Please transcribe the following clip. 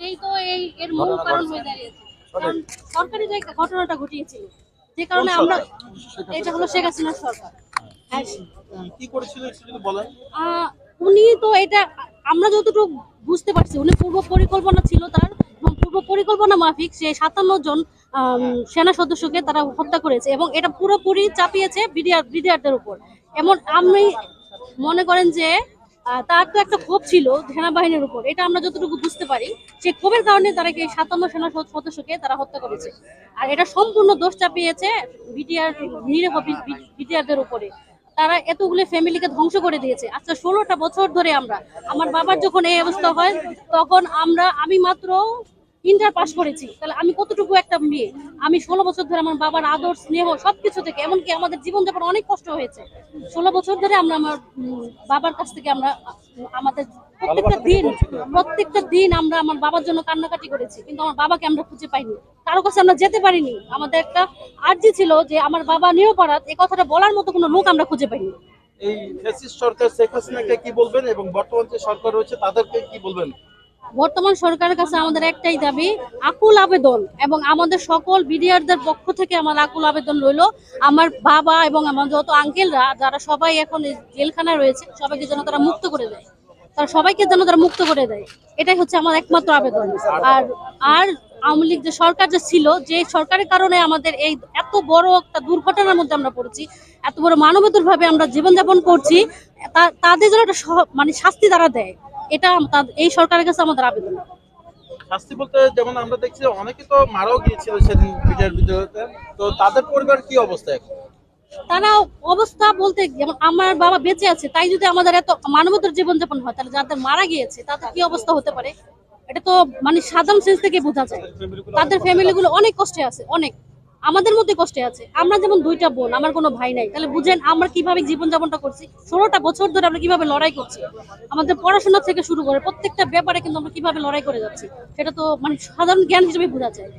সেই তো এই এর মূল কারণ হয়ে দাঁড়িয়েছে। সরকারি যে ঘটনাটা ঘটিয়েছিল যে কারণে আমরা এটা হলো শেখ হাসিনার সরকার। হ্যাঁ। কি করেছিল একটু যদি বলেন। আহ, উনি তো এটা আমরা যতটুকু বুঝতে পারছি উনি পূর্ব পরিকল্পনা ছিল তার পূর্ব পরিকল্পনা মাফিক সে সাতান্ন জন আম, সেনা সদস্যকে তারা হত্যা করেছে এবং এটা পুরোপুরি চাপিয়েছে বিডিআর বিডিআরদের উপর। এমন আমি মনে করেন যে তার তো একটা ক্ষোভ ছিল সেনাবাহিনীর উপর। এটা আমরা যতটুকু বুঝতে পারি সেই ক্ষোভের কারণে তারা কি সাতান্ন সেনা সদ- সদস্যকে তারা হত্যা করেছে। আর এটা সম্পূর্ণ দোষ চাপিয়েছে বিটিআর নিরীহ বিটিআরদের উপরে। তারা এতগুলো ফ্যামিলিকে ধ্বংস করে দিয়েছে। আচ্ছা ষোলোটা বছর ধরে আমরা, আমার বাবার যখন এই অবস্থা হয়, তখন আমরা, আমি মাত্র ইন্টার পাস করেছি। তাহলে আমি কতটুকু একটা মেয়ে? আমি ষোলো বছর ধরে আমার বাবার আদর স্নেহ সবকিছু থেকে এমনকি আমাদের জীবনযাপন অনেক কষ্ট হয়েছে। ষোলো বছর ধরে আমরা আমার বাবার কাছ থেকে আমরা আমাদের প্রত্যেকটা দিন প্রত্যেকটা দিন আমরা আমার বাবার জন্য কান্নাকাটি করেছি কিন্তু আমার বাবাকে আমরা খুঁজে পাইনি। কারও কাছে আমরা যেতে পারিনি। আমাদের একটা আর্জি ছিল যে আমার বাবা নিয়েও নিরপরাধ এই কথাটা বলার মতো কোনো লোক আমরা খুঁজে পাইনি। এই ফ্যাসিস্ট সরকার শেখ হাসিনাকে কি বলবেন এবং বর্তমান যে সরকার রয়েছে তাদেরকে কি বলবেন? বর্তমান সরকারের কাছে আমাদের একটাই দাবি, আকুল আবেদন। এবং আমাদের সকল বিডিআরদের পক্ষ থেকে আমার আকুল আবেদন রইল। আমার বাবা এবং আমার যত আঙ্কেলরা, যারা সবাই এখন জেলখানায় রয়েছে, সবাইকে যেন তারা মুক্ত করে দেয়। তারা সবাইকে যেন তারা মুক্ত করে দেয়। এটাই হচ্ছে আমার একমাত্র আবেদন। আর আর আওয়ামী লীগ যে সরকার যে ছিল, যে সরকারের কারণে আমাদের এই এত বড় একটা দুর্ঘটনার মধ্যে আমরা পড়েছি, এত বড় মানবেতর ভাবে আমরা জীবনযাপন করছি তাদের যেন একটা মানে শাস্তি তারা দেয়। এটা এই সরকারের কাছে আমাদের আবেদন। শাস্তি বলতে যেমন আমরা দেখছি অনেকে তো মারাও গিয়েছিল সেদিন বিজয়ের বিজয়তে তো তাদের পরিবার কি অবস্থা এখন? তারা অবস্থা বলতে যেমন আমার বাবা বেঁচে আছে তাই যদি আমাদের এত মানবতার জীবনযাপন হয় তাহলে যাদের মারা গিয়েছে তাদের কি অবস্থা হতে পারে? এটা তো মানে সাধারণ সেন্স থেকে বোঝা যায়। তাদের ফ্যামিলি গুলো অনেক কষ্টে আছে অনেক। আমাদের মধ্যে কষ্টে আছে। আমরা যেমন দুইটা বোন, আমার কোনো ভাই নাই। তাহলে বুঝেন আমরা কীভাবে জীবনযাপনটা করছি? ষোলোটা বছর ধরে আমরা কীভাবে লড়াই করছি? আমাদের পড়াশোনা থেকে শুরু করে প্রত্যেকটা ব্যাপারে কিন্তু আমরা কীভাবে লড়াই করে যাচ্ছি? সেটা তো মানে সাধারণ জ্ঞান হিসেবে বোঝা যায়।